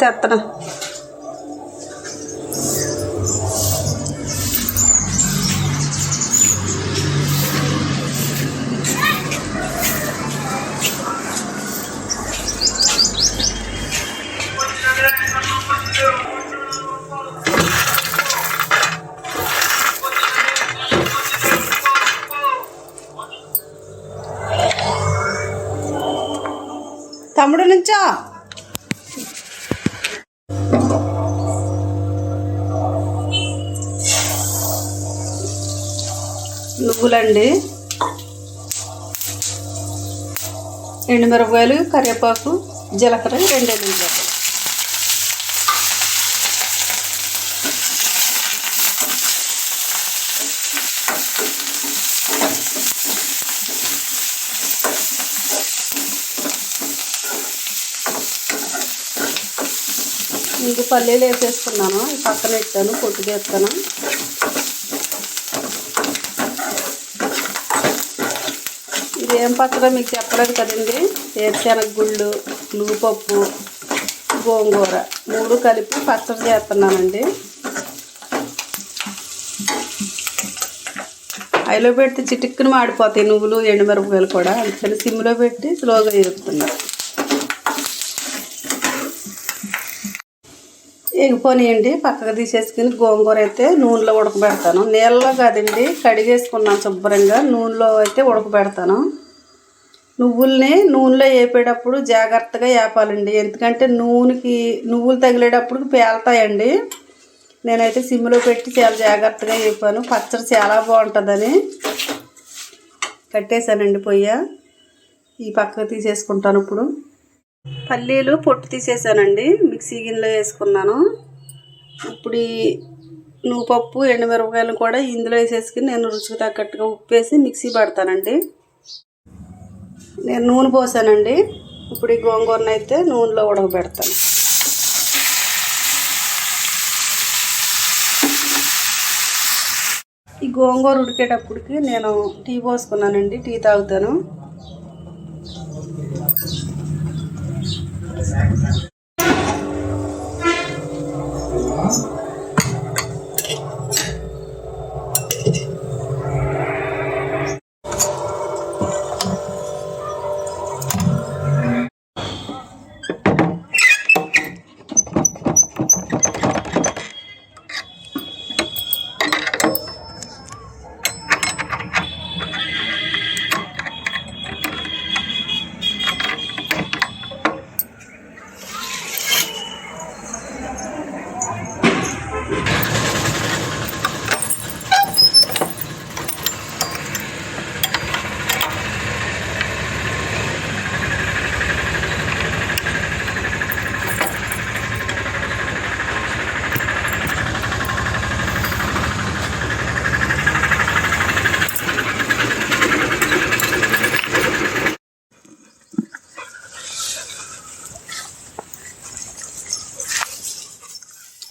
తెత్తనా తమ్ముడు నుంచో నువ్వులండి ఎండుమిరపకాయలు కరివేపాకు జీలకర్ర రెండు ఎండుమిరపకాయలు ఇంక పల్లీలు వేసేసుకున్నాను పక్కన ఎత్తాను పొట్టుకు ఏం పచ్చడో మీకు చెప్పలేదు కదండి. వేరుశెనగ గుళ్ళు నువ్వుపప్పు గోంగూర మూడు కలిపి పచ్చడి చేస్తున్నానండి. అయిలో పెడితే చిటిక్కును మాడిపోతాయి నువ్వులు ఎండుమిరపకాయలు కూడా. అందుకని సిమ్లో పెట్టి స్లోగా వేస్తున్నాను ఎగిపోనియండి పక్కకు తీసేసుకుని గోంగూర అయితే నూనెలో ఉడకబెడతాను. నీళ్ళలో కాదండి కడిగేసుకున్నాను శుభ్రంగా. నూనెలో అయితే ఉడకబెడతాను. నువ్వుల్ని నూనెలో వేపేటప్పుడు జాగ్రత్తగా వేపాలండి ఎందుకంటే నూనెకి నువ్వులు తగిలేటప్పుడు పేలుతాయండి. నేనైతే సిమ్లో పెట్టి చాలా జాగ్రత్తగా వేపాను పచ్చడి చాలా బాగుంటుందని కట్టేశానండి పొయ్య. ఈ పక్కకు తీసేసుకుంటాను ఇప్పుడు. పల్లీలు పొట్టు తీసేసానండి మిక్సీ గిన్నెలో వేసుకున్నాను. ఇప్పుడు ఈ నువ్వుపప్పు ఎండుమిరపకాయలు కూడా ఇందులో వేసేసుకుని నేను రుచికి తగ్గట్టుగా ఉప్పు వేసి మిక్సీ పడతానండి. నేను నూనె పోసానండి. ఇప్పుడు ఈ గోంగూరను అయితే నూనెలో ఉడకబెడతాను. ఈ గోంగూర ఉడికేటప్పటికి నేను టీ పోసుకున్నానండి. టీ తాగుతాను.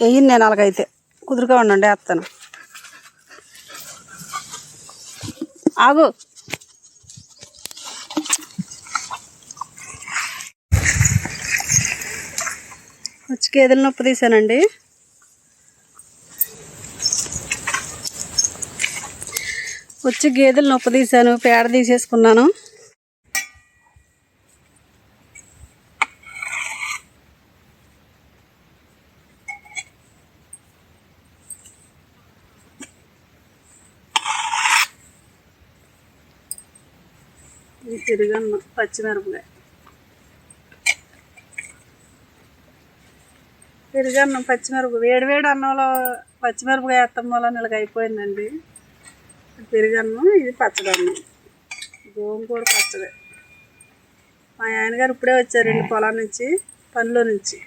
వేయండి నేను అలాగైతే కుదురుగా ఉండండి వేస్తాను ఆగు. వచ్చి గేదెల నొప్పి తీసానండి. వచ్చి గేదెలు నొప్పి తీసాను పేడ తీసేసుకున్నాను. ఇది తిరగన్న పచ్చిమిరపకాయ. తిరగన్నం పచ్చిమిరపకాయ వేడి వేడి అన్నంలో పచ్చిమిరపకాయ వేస్తాం వల్ల నెలకి అయిపోయిందండి. పెరుగన్నం ఇది పచ్చడన్నం. గోంగూర పచ్చడి. మా ఆయనగారు ఇప్పుడే వచ్చారండి పొలం నుంచి పనిలో నుంచి.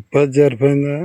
ఉపాధి సరిపోయిందా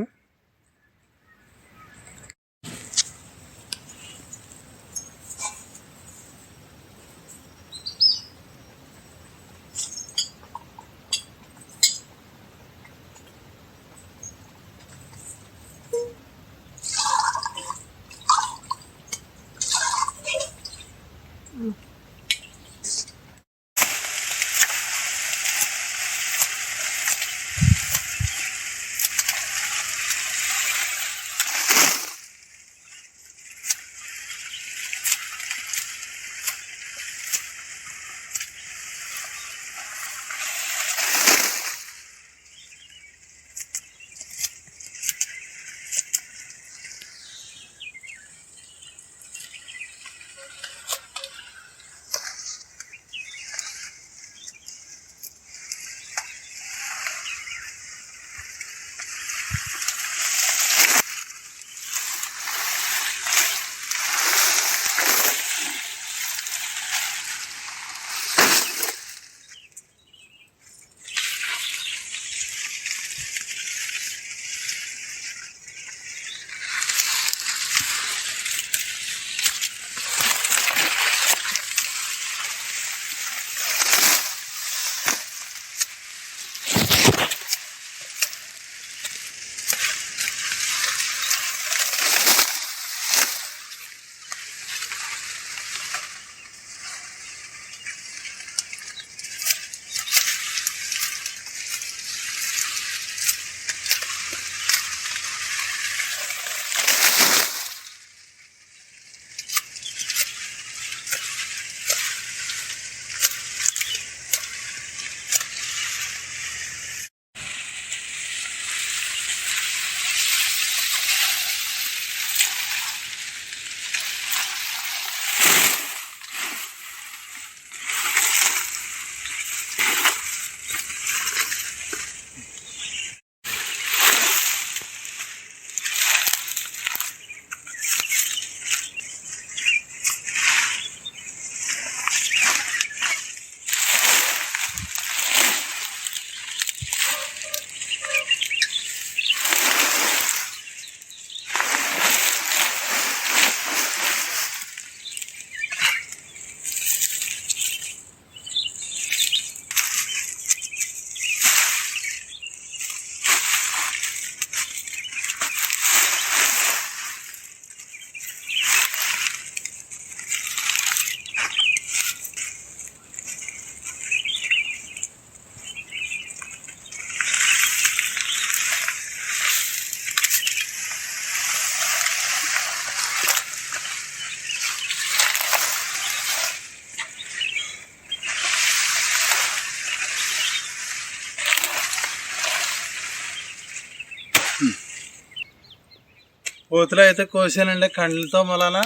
కోతులు అయితే కోసానండి కండ్లతో మొలన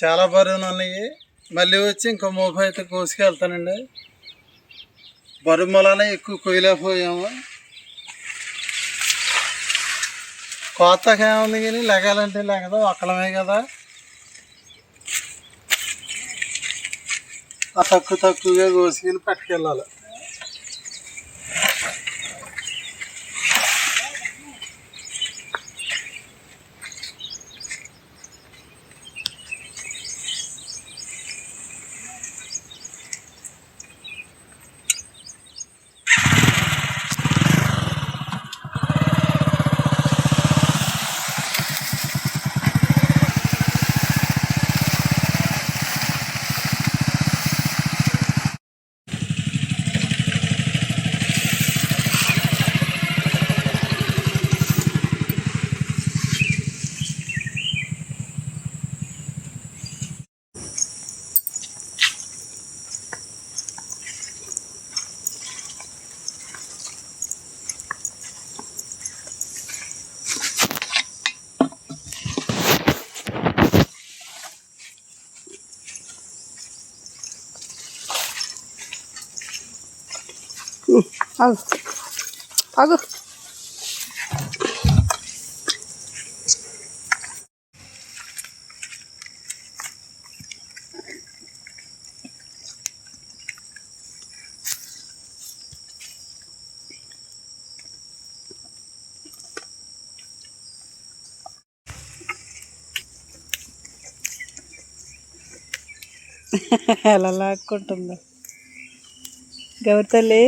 చాలా బరువులు ఉన్నాయి. మళ్ళీ వచ్చి ఇంకో మోపు అయితే కోసుకెళ్తానండి. బరువు మొలన ఎక్కువ కొయ్యలేకపోయాము. కోతగా ఏముంది కానీ లెగాలంటే లెగదు ఒక్కడమే కదా. ఆ తక్కువ తక్కువగా కోసుకెళ్ళి పట్టుకెళ్ళాలి. ఆగు. ఆగు. ఎలా లాక్కుంటుందో. గౌరి తల్లి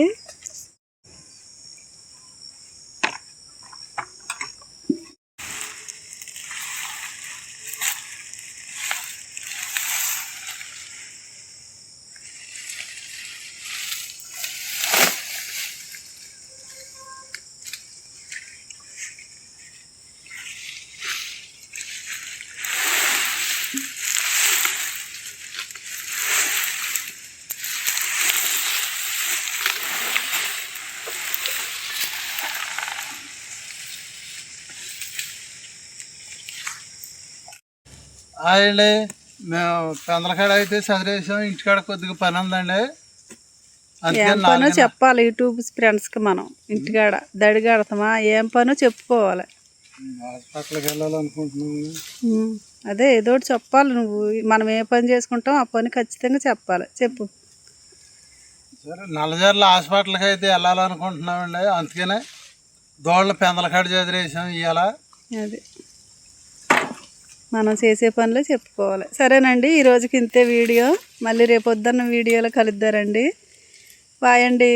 అయ్యండి మేము పెందలకాడ అయితే చదివేసాం ఇంటికాడ కొద్దిగా పని ఉందండి ఏం పనో చెప్పాలి యూట్యూబ్ ఫ్రెండ్స్కి మనం ఇంటికాడ దడిగాడతామా ఏం పనో చెప్పుకోవాలి. హాస్పిటల్కి వెళ్ళాలనుకుంటున్నాము. అదే ఏదో ఒకటి చెప్పాలి నువ్వు మనం ఏ పని చేసుకుంటాం ఆ పని ఖచ్చితంగా చెప్పాలి చెప్పు. సరే నల్లజర్ల హాస్పిటల్కి అయితే వెళ్ళాలనుకుంటున్నామండి అందుకనే దోళ్ళ పెందలకాడ చదివేసాం ఇవాళ అది. మనం చేసే పనులు చెప్పుకోవాలి. సరేనండి ఈ రోజుకి ఇంతే వీడియో. మళ్ళీ రేపొద్దున్న వీడియోలో కలుద్దారండి. బాయ్ అండి.